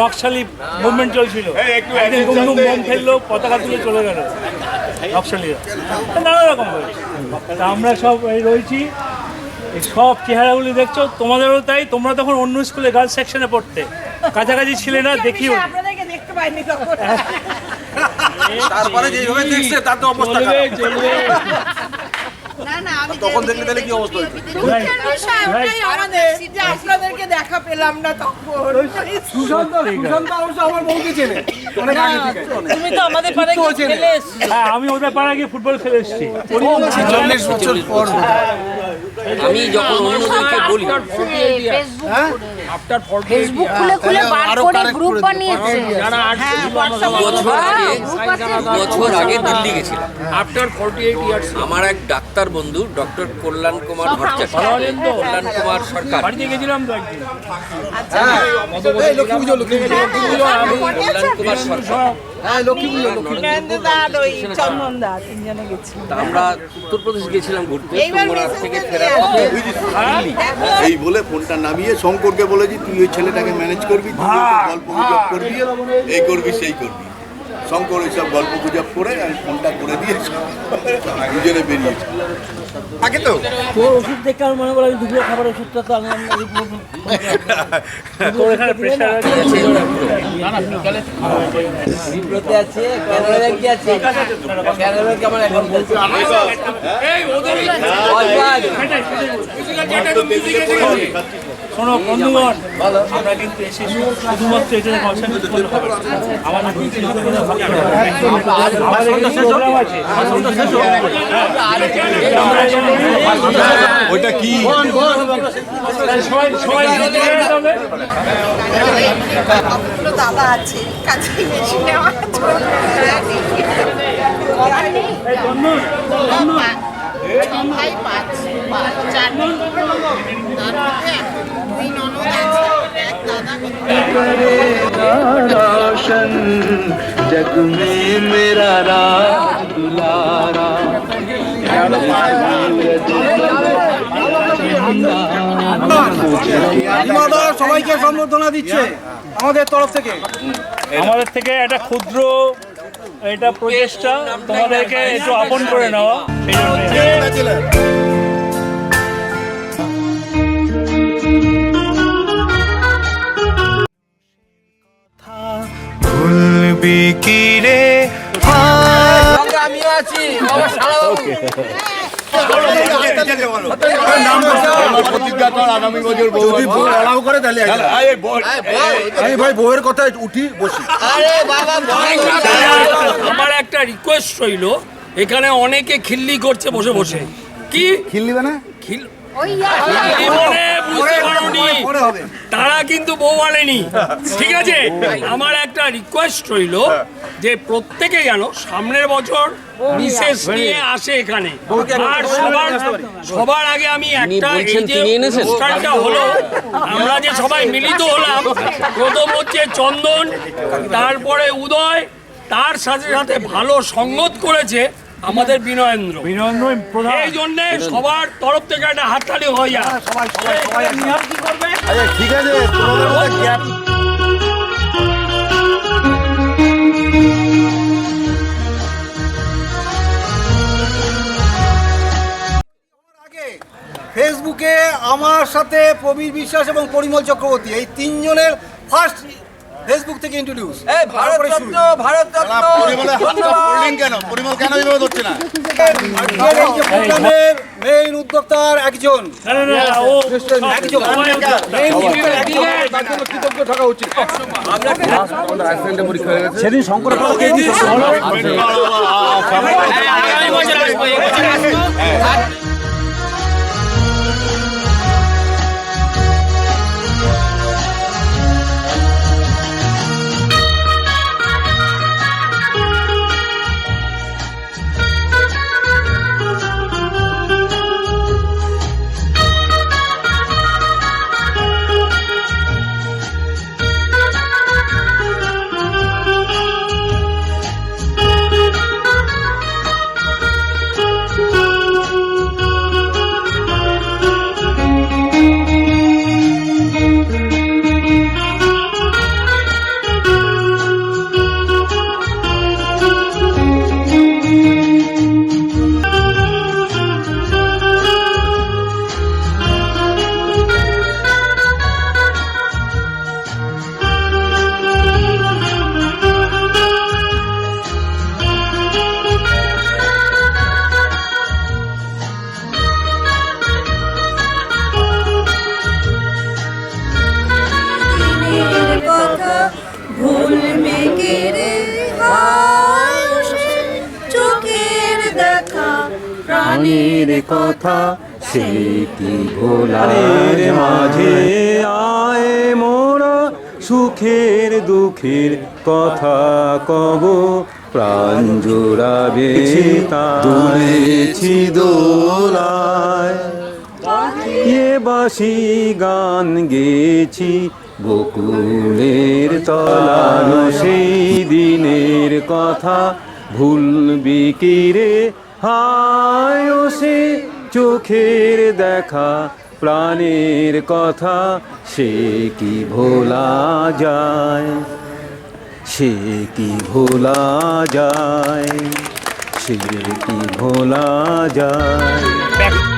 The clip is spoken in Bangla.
নকশালি মুভমেন্ট চলছিল। একদিন গুমগুম বোম ফেলল পতাকা তুলে চলে গেল নকশালিরা। নানা রকম তা আমরা সব এই রয়েছি। এই সব চেহারাগুলি দেখছ তোমাদেরও তাই তোমরা তখন অন্য স্কুলে গার্লস সেকশনে পড়তে। কাছাকাছি ছিলে না দেখিও। আপনাদেরকে দেখতে পাইনি তখন তারপরে যেভাবে দেখছে তার তো অবস্থা তখন দেখলে তাহলে কি অবস্থা আপনাদেরকে দেখা পেলাম না তখন। সুশান্ত সুশান্ত অবশ্য আমার বউকে চেনে। অনেক আগে থেকে। তুমি তো আমাদের পাড়ায় গিয়ে খেলে হ্যাঁ আমি ওদের পাড়া গিয়ে ফুটবল খেলে এসেছি। চল্লিশ বছর পর আমি যখন অন্যদেরকে বলি ফেসবুক খুলে খুলে বার করে গ্রুপ বানিয়েছে। বছর আগে বছর আগে দিল্লি গেছিলাম আমার এক ডাক্তার বন্ধু ডক্টর কল্যাণ কুমার ভট্টাচার্য। কল্যাণ কুমার সরকার। বাড়িতে গেছিলাম তো একদিন। এই লক্ষ্মী পুজো লক্ষ্মী পুজো কল্যাণ কুমার সরকার। হ্যাঁ লক্ষ্মী পুজো লক্ষ্মী ওই চন্দন দা তিনজনে গেছি তা আমরা উত্তরপ্রদেশ গেছিলাম ঘুরতে থেকে ফেরার এই বলে ফোনটা নামিয়ে শঙ্করকে বলেছি তুই ওই ছেলেটাকে ম্যানেজ করবি তুই গল্প করবি এই করবি সেই করবি। শঙ্কর ওইসব গল্প গুজব করে আমি ফোনটা করে দিয়েছি দুজনে বেরিয়েছি থাকে তো তোর ওষুধ দেখে আমার মনে করো আমি দুপুরে খাবার ওষুধটা তো না, এই পুরো- তোর এখানে প্রেশার আছে বিব্রতে আছে ক্যানাডা ব্যাংকে আছে ক্যানাডা ব্যাংকে আমার অ্যাকাউন্ট আছে শোনো বন্ধুগণ আমরা কিন্তু এসে শুধুমাত্র এটা কনসেন্ট্রেট করলে হবে না। আমাদের ওইটা কি দাদা আছে কাছে বেশি নেওয়া চলবে না। ছ ভাই পাঁচ চার তার মধ্যে দুই ননদ আছে रोशन जग में मेरा राज दुलारा দাদা সবাইকে সম্বর্ধনা দিচ্ছে আমাদের তরফ থেকে আমাদের থেকে একটা ক্ষুদ্র এটা প্রচেষ্টা তোমাদেরকে একটু আপন করে নেওয়া ভুলবি কি রে? আমিও আছি বউয়ের কথায় উঠি বসি। আরে আমার একটা রিকোয়েস্ট রইল এখানে অনেকে খিল্লি করছে বসে বসে। কি? খিল্লি মানে। পরে হবে। তারা কিন্তু বউ আনেনি। ঠিক আছে? আমার একটা রিকোয়েস্ট রইল যে প্রত্যেকে যেন সামনের বছর বিশেষ নিয়ে আসে এখানে। আর সবার সবার আগে আমি একটা এই যে অনুষ্ঠানটা হলো আমরা যে সবাই মিলিত হলাম প্রথম হচ্ছে চন্দন তারপরে উদয় তার সাথে সাথে ভালো সঙ্গত করেছে আমাদের বিনয়েন্দ্র। বিনন্দ প্রধান। এই জন্যে সবার তরফ থেকে একটা হাততালি হয়ে যায় নিহার কি করবে। আচ্ছা ঠিক আছে তোমাদের গ্যাপ। ফেসবুকে আমার সাথে প্রবীর বিশ্বাস এবং পরিমল চক্রবর্তী এই তিনজনের ফার্স্ট ফেসবুক থেকে ইন্ট্রোডিউস এই ভারত রত্ন ভারত রত্ন কেন পরিমল কেন এইভাবে ধরছে না প্রোগ্রামের মেইন উদ্যোক্তার একজন কৃতজ্ঞ থাকা উচিত সেদিন শঙ্কর আগামী বছর প্রাণের কথা সে কি ভোলার মাঝে? আয় মোরা সুখের দুঃখের কথা কব প্রাণ জোড়াবে তুলেছি দোলায়। এ বাসি গান গেছি বকুলের তলানো সেই দিনের কথা। ভুলবি কি রে হায় ও চোখের দেখা, প্রাণের কথা, সে কি ভোলা যায়? সে কি ভোলা যায়? সে কি ভোলা যায়?